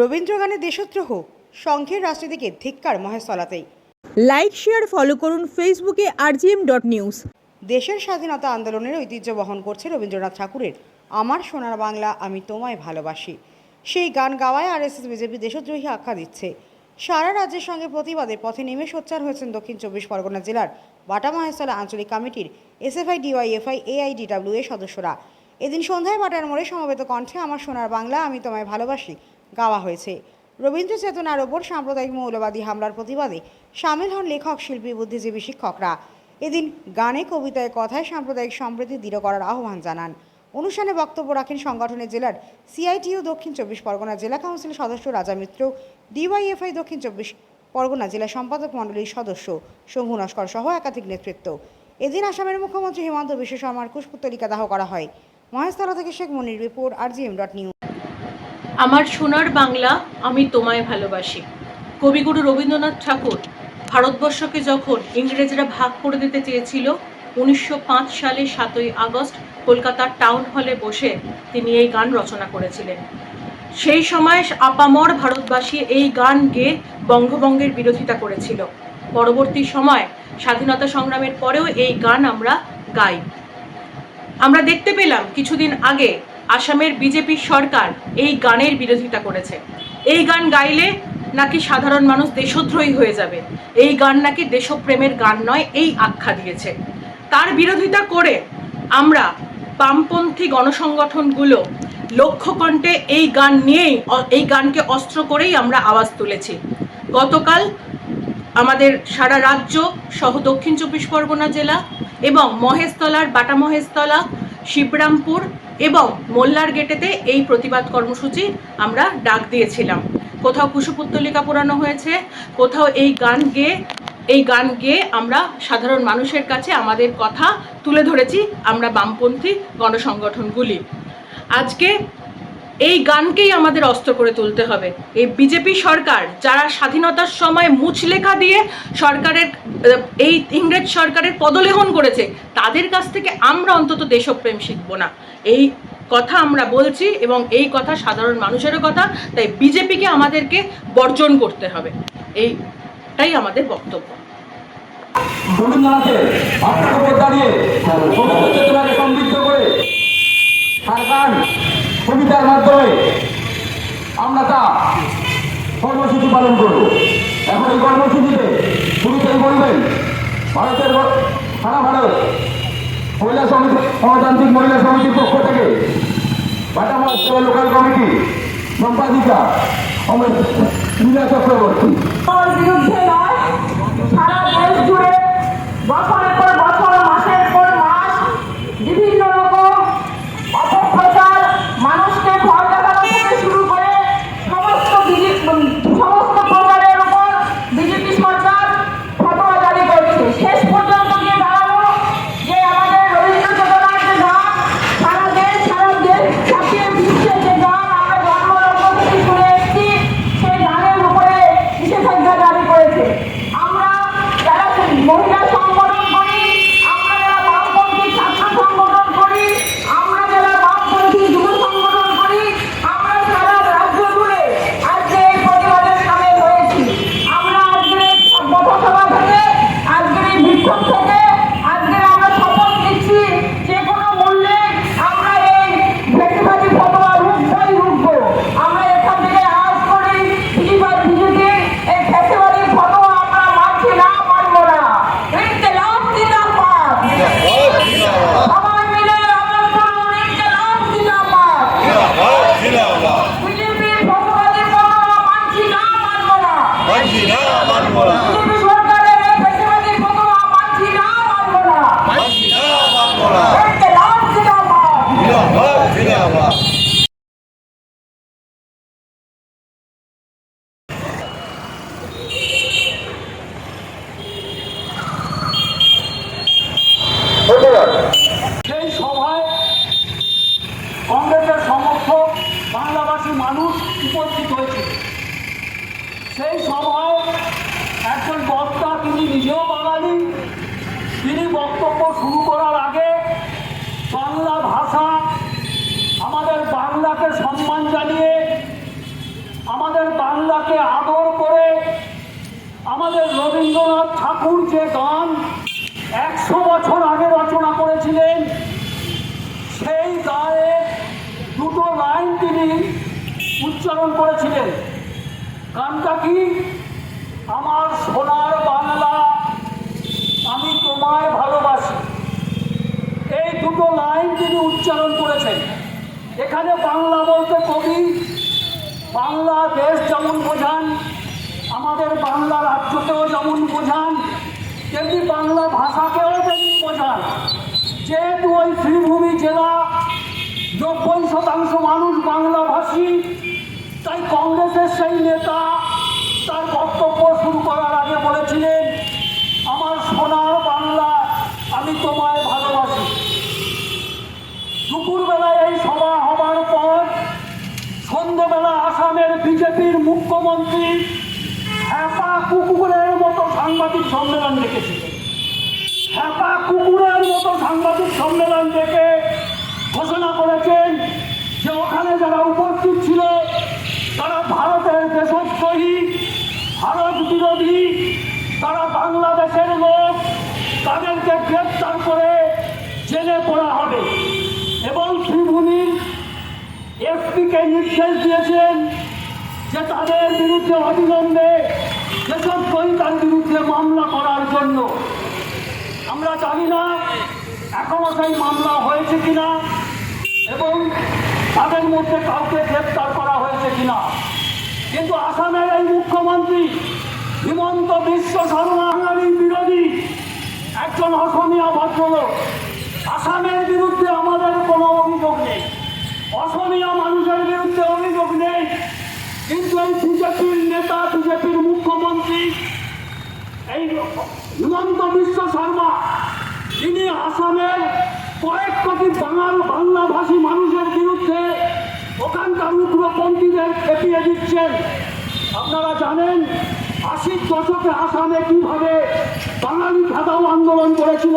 রবীন্দ্রগানের দেশদ্রোহ সংঘের রাজনীতিকে ধিক্কার মহেশতলাতেই। লাইক শেয়ার ফলো করুন ফেসবুকে আরজিএম ডট নিউজ দেশের স্বাধীনতা আন্দোলনের ঐতিহ্য বহন করছে রবীন্দ্রনাথ ঠাকুরের। আমার সোনার বাংলা আমি তোমায় ভালোবাসি। সেই গান গাওয়ায় আরএসএস বিজেপি দেশদ্রোহী আখ্যা দিচ্ছে। সারা রাজ্যের সঙ্গে প্রতিবাদে পথে নেমে সোচ্চার হয়েছেন দক্ষিণ চব্বিশ পরগনা জেলার বাটা মহেশতলা আঞ্চলিক কমিটির এসএফআই ডিওয়াইএফআই এআইডিডব্লিউ এর সদস্যরা। এদিন সন্ধ্যায় বাটার মোড়ে সমবেত কণ্ঠে আমার সোনার বাংলা আমি তোমায় ভালোবাসি। গাওয়া হয়েছে। রবীন্দ্র চেতনার ওপর সাম্প্রদায়িক মৌলবাদী হামলার প্রতিবাদে সামিল হন লেখক, শিল্পী, বুদ্ধিজীবী, শিক্ষকরা। এদিন গানে, কবিতায়, কথায় সাম্প্রদায়িক সম্প্রীতি দৃঢ় করার আহ্বান জানান। অনুষ্ঠানে বক্তব্য রাখেন সংগঠনের জেলার সিআইটিও দক্ষিণ চব্বিশ পরগনা জেলা কাউন্সিলের সদস্য রাজা মিত্র, ডিওয়াইএফআই দক্ষিণ চব্বিশ পরগনা জেলা সম্পাদক মণ্ডলীর সদস্য শম্ভু নস্কর সহ একাধিক নেতৃত্ব। এদিন আসামের মুখ্যমন্ত্রী হিমন্ত বিশ্ব শর্মার কুশপুত্তলিকা দাহ করা হয়। মহেশতলা থেকে Sheikh Monir report, RGM dot news. আমার সোনার বাংলা আমি তোমায় ভালোবাসি। কবিগুরু রবীন্দ্রনাথ ঠাকুর ভারতবর্ষকে যখন ইংরেজরা ভাগ করে দিতে চেয়েছিল, উনিশশো পাঁচ সালে সাতই আগস্ট কলকাতার টাউন হলে বসে তিনি এই গান রচনা করেছিলেন। সেই সময় আপামর ভারতবাসী এই গান গেয়ে বঙ্গভঙ্গের বিরোধিতা করেছিল। পরবর্তী সময় স্বাধীনতা সংগ্রামের পরেও এই গান আমরা গাই। আমরা দেখতে পেলাম কিছুদিন আগে আসামের বিজেপি সরকার এই গানের বিরোধিতা করেছে। এই গান গাইলে নাকি সাধারণ মানুষ দেশদ্রোহী হয়ে যাবে। এই গান নাকি দেশপ্রেমের গান নয়, এই আখ্যা দিয়েছে। তার বিরোধিতা করে আমরা বামপন্থী গণসংগঠনগুলো লক্ষ্যকণ্ঠে এই গান নিয়েই, এই গানকে অস্ত্র করেই আমরা আওয়াজ তুলেছি। গতকাল আমাদের সারা রাজ্য সহ দক্ষিণ চব্বিশ পরগনা জেলা এবং মহেশতলার বাটা মহেশতলা, শিবরামপুর এবং মোল্লার গেটেতে এই প্রতিবাদ কর্মসূচি আমরা ডাক দিয়েছিলাম। কোথাও কুশপুত্তলিকা পোড়ানো হয়েছে, কোথাও এই গান গেয়ে, এই গান গেয়ে আমরা সাধারণ মানুষের কাছে আমাদের কথা তুলে ধরেছি আমরা বামপন্থী গণসংগঠনগুলি। আজকে এই গানকেই আমাদের অস্ত্র করে তুলতে হবে। এই বিজেপি সরকার যারা স্বাধীনতার সময় মুচলেখা দিয়ে সরকারের, এই ইংরেজ সরকারের পদলেহন করেছে, তাদের কাছ থেকে আমরা অন্তত দেশপ্রেম শিখব না। এই কথা আমরা বলছি এবং এই কথা সাধারণ মানুষেরও কথা, তাই বিজেপিকে আমাদেরকে বর্জন করতে হবে। এইটাই আমাদের বক্তব্য। তার কবিতার মাধ্যমে আমরা তা কর্মসূচি পালন করব। এখন এই কর্মসূচিতে শুরুতেই বলবেন? ভারতের সারা ভারত মহিলা সমিতি, গণতান্ত্রিক মহিলা সমিতির পক্ষ থেকে বাটা মহোৎসব লোকাল কমিটি সম্পাদিকা আমার চক্রবর্তী। সারা দেশ জুড়ে সেই সভায় একজন বক্তা, তিনি নিজেও বাঙালি। তিনি বক্তব্য শুরু করার আগে বাংলা ভাষা আমাদের বাংলাকে সম্মান জানিয়ে, আমাদের বাংলাকে আদর করে, আমাদের রবীন্দ্রনাথ ঠাকুর যে গান একশো বছর আগে রচনা করেছিলেন, সেই গায়ে দুটো লাইন তিনি উচ্চারণ করেছিলেন। গানটা কি? আমার সোনার বাংলা, আমি তোমায় ভালোবাসি। এই দুটো লাইন তিনি উচ্চারণ করেছেন। এখানে বাংলা বলতে কবি, বাংলা দেশ যেমন বোঝান, আমাদের বাংলা রাজ্যকেও যেমন বোঝান, তেমনি বাংলা ভাষাকেও তেমনি বোঝান। যেহেতু ওই শ্রীভূমি জেলা, নব্বই শতাংশ মানুষ তাই কংগ্রেসের সেই নেতা তার বক্তব্য শুরু করার আগে বলেছিলেন, আমার সোনার বাংলা আমি তোমায় ভালোবাসি। দুপুরবেলায় এই সভা হবার পর সন্ধ্যেবেলা আসামের বিজেপির মুখ্যমন্ত্রী হ্যাপা কুকুরের মতো সাংবাদিক সম্মেলন ডেকেছিলেন। হ্যাপা কুকুরের মতো সাংবাদিক সম্মেলন ডেকে ঘোষণা করেছেন যে ওখানে যারা উপস্থিত ছিল তারা ভারতের দেশদ্রোহী ভারত বিরোধী তারা বাংলাদেশের লোক তাদেরকে গ্রেপ্তার করে জেলে পড়া হবে এবং শ্রীভূমির এসপিকে নির্দেশ দিয়েছেন যে তাদের বিরুদ্ধে অবিলম্বে যেসব তার বিরুদ্ধে মামলা করার জন্য, আমরা জানি না এখনও সেই মামলা হয়েছে কিনা এবং তাদের মধ্যে কাউকে গ্রেপ্তার করা হয়েছে কিনা। কিন্তু আসামের এই মুখ্যমন্ত্রী হিমন্ত বিশ্ব শর্মা বাঙালির বিরোধী একজন অসমীয়া ভদ্রলোক, আসামের বিরুদ্ধে আমাদের কোনো অভিযোগ নেই। অসমীয়া মানুষের বিরুদ্ধে অভিযোগ নেই। কিন্তু এই বিজেপির নেতা, বিজেপির মুখ্যমন্ত্রী, এই হিমন্ত বিশ্ব শর্মা তিনি আসামের কয়েক কোটি বাঙাল, বাংলাভাষী মানুষের বিরুদ্ধে ওখানকার উগ্রপন্থীদের খেপিয়ে দিচ্ছেন। আপনারা জানেন, আশির দশকে আসামে কীভাবে বাঙালি খেদাও আন্দোলন করেছিল।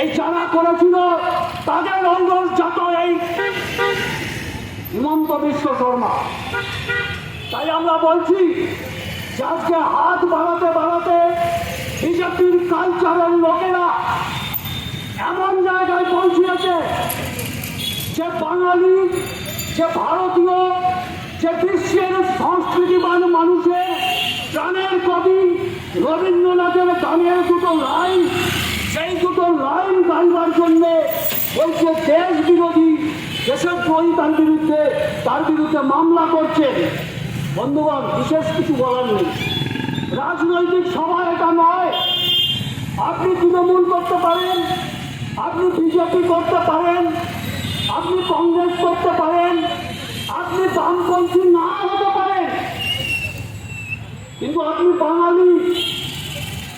এই যারা করেছিল, তাদের অঙ্গজাত এই হিমন্ত বিশ্ব শর্মা। তাই আমরা বলছি, যে আজকে হাত বাড়াতে বাড়াতে বিজেপির কালচারের লোকেরা এমন জায়গায় পৌঁছিয়েছে, যে বাঙালি, যে ভারতীয়, যে বিশ্বের সংস্কৃতিবান মানুষের প্রাণের কবি রবীন্দ্রনাথের গানের দুটো লাইন সেই দুটো লাইন টানবার জন্যে ওই যে দেশ বিরোধী যেসব দ্রোহী তার বিরুদ্ধে তার বিরুদ্ধে মামলা করছে বন্ধুগণ, বিশেষ কিছু বলার নেই। রাজনৈতিক সভা এটা নয়। আপনি তৃণমূল করতে পারেন, আপনি বিজেপি করতে পারেন, আপনি কংগ্রেস করতে পারেন আপনি বামপন্থী না হতে পারেন কিন্তু আপনি বাঙালি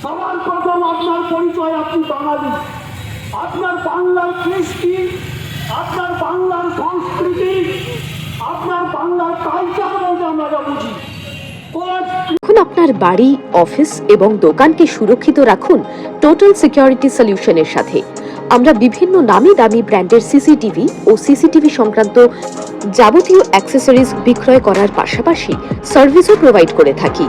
সবার প্রথম আপনার আপনি বাঙালি। আপনার বাংলার কৃষ্টি, আপনার বাংলার সংস্কৃতি, আপনার বাংলার কালচার বলতে বুঝি। এখন আপনার বাড়ি, অফিস এবং দোকানকে সুরক্ষিত রাখুন টোটাল সিকিউরিটি সলিউশনের সাথে। আমরা বিভিন্ন নামি দামি ব্র্যান্ডের সিসিটিভি ও সিসিটিভি সংক্রান্ত যাবতীয় অ্যাক্সেসরিজ বিক্রয় করার পাশাপাশি সার্ভিসও প্রোভাইড করে থাকি।